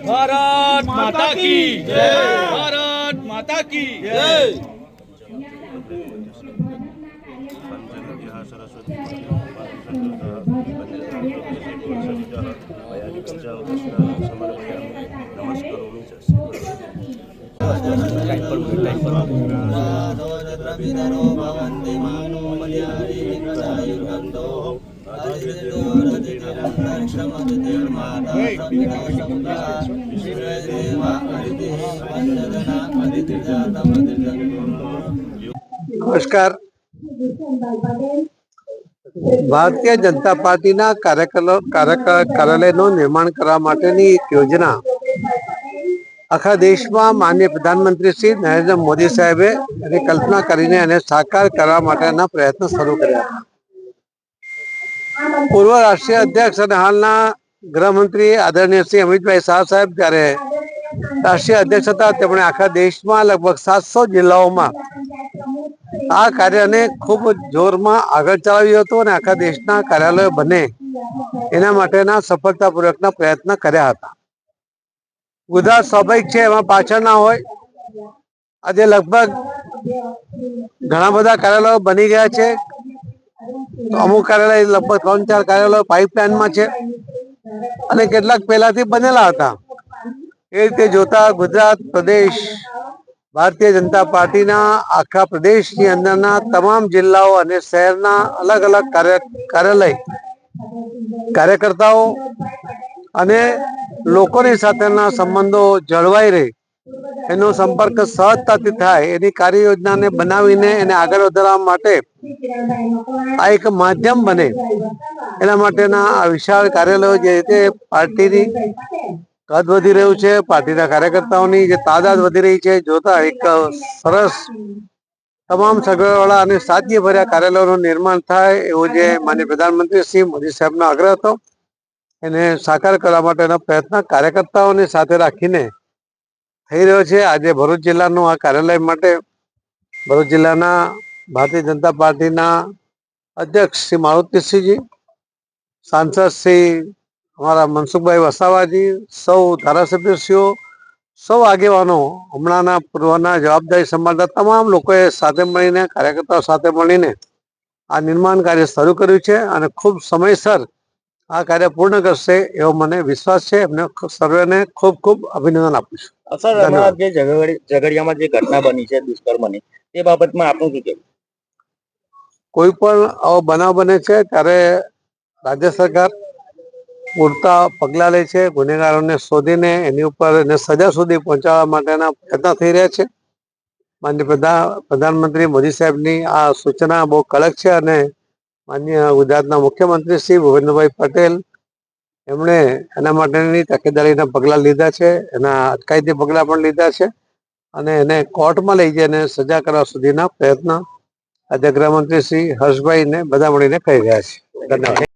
ભારત માતા કી જય ભારત માતા કી જય ટાઈમ પર ટાઈમ પર ભવંતિ માનો મધ્યાયુ નમસ્કાર. ભારતીય જનતા પાર્ટીના કાર્યાલયનું નિર્માણ કરવા માટેની એક યોજના આખા દેશમાં માન્ય પ્રધાનમંત્રી શ્રી નરેન્દ્ર મોદી સાહેબે એની કલ્પના કરીને એને સાકાર કરવા માટેના પ્રયત્નો શરૂ કર્યા. પૂર્વ રાષ્ટ્રીય અધ્યક્ષ અને હાલના ગૃહમંત્રી આદરણીય શ્રી અમિતભાઈ શાહ સાહેબ જ્યારે રાષ્ટ્રીય અધ્યક્ષ હતા, તેમણે આખા દેશમાં લગભગ સાતસો જિલ્લાઓમાં આ કાર્યને ખૂબ જોરમાં આગળ ચલાવ્યું હતું અને આખા દેશના કાર્યાલયો બને એના માટેના સફળતાપૂર્વકના પ્રયત્ન કર્યા હતા. ગુજરાત સ્વાભાવિક છે, એમાં પાછળ ના હોય. આજે લગભગ ઘણા બધા કાર્યાલયો બની ગયા છે. અમુક કાર્યાલય લગભગ ત્રણ ચાર કાર્યાલયો પાઇપલાઇનમાં છે અને કેટલાક પહેલાથી બનેલા હતા. એ રીતે જોતા ગુજરાત પ્રદેશ, ભારતીય જનતા પાર્ટીના આખા પ્રદેશની અંદરના તમામ જિલ્લાઓ અને શહેરના અલગ અલગ કાર્ય, કાર્યાલય, કાર્યકર્તાઓ અને લોકોની સાથેના સંબંધો જળવાઈ રહે. એનો સંપર્ક સહજતાથી થાય. એની કાર્ય યોજનાને બનાવીને એને આગળ વધારવા માટે આ એક માધ્યમ બને. એના માટેના આ વિશાળ કાર્યાલયો જે રીતે પાર્ટીની કદ વધી રહ્યું છે. પાર્ટીના કાર્યકર્તાઓની જે તાદાદ વધી રહી છે. જોતા એક સરસ, તમામ સગવડવાળા અને સાધ્ય ભર્યા કાર્યાલયોનું નિર્માણ થાય એવો જે માન્ય પ્રધાનમંત્રી શ્રી મોદી સાહેબનો આગ્રહ હતો. એને સાકાર કરવા માટેનો પ્રયત્ન કાર્યકર્તાઓને સાથે રાખીને થઈ રહ્યો છે. આજે ભરૂચ જિલ્લાનું આ કાર્યાલય માટે ભરૂચ જિલ્લાના ભારતીય જનતા પાર્ટીના અધ્યક્ષ શ્રી મારુતિસિંહજી, સાંસદ શ્રી અમારા મનસુખભાઈ વસાવાજી, સૌ ધારાસભ્યશ્રીઓ, સૌ આગેવાનો, હમણાંના પૂર્વના જવાબદારી સંભાળતા તમામ લોકોએ સાથે મળીને, કાર્યકર્તાઓ સાથે મળીને આ નિર્માણ કાર્ય શરૂ કર્યું છે અને ખૂબ સમયસર આ કાર્ય પૂર્ણ કરશે એવો મને વિશ્વાસ છે. એમને સર્વેને ખૂબ ખૂબ અભિનંદન આપું છું. સર જે ઝઘડિયામાં જે ઘટના બની છે દુષ્કર્મની તે બાબતમાં આપનું શું કહેવું? કોઈ પણ આવો બનાવ બને છે ત્યારે રાજ્ય સરકાર પૂરતા પગલાં લે છે. ગુનેગારોને શોધીને એની ઉપર એને સજા સુધી પહોંચાડવા માટેના પ્રયત્ન થઈ રહ્યા છે. માન્ય પ્રધાન પ્રધાનમંત્રી મોદી સાહેબની આ સૂચના બહુ કડક છે અને માન્ય ગુજરાતના મુખ્યમંત્રી શ્રી ભૂપેન્દ્રભાઈ પટેલ, એમણે એના માટેની તકેદારીના પગલાં લીધા છે, એના અટકાયતી પગલાં પણ લીધા છે અને એને કોર્ટમાં લઈ જઈને સજા કરવા સુધીના પ્રયત્ન આજે ગૃહમંત્રી શ્રી હર્ષભાઈને, બધા મળીને કરી રહ્યા છે. ધન્યવાદ.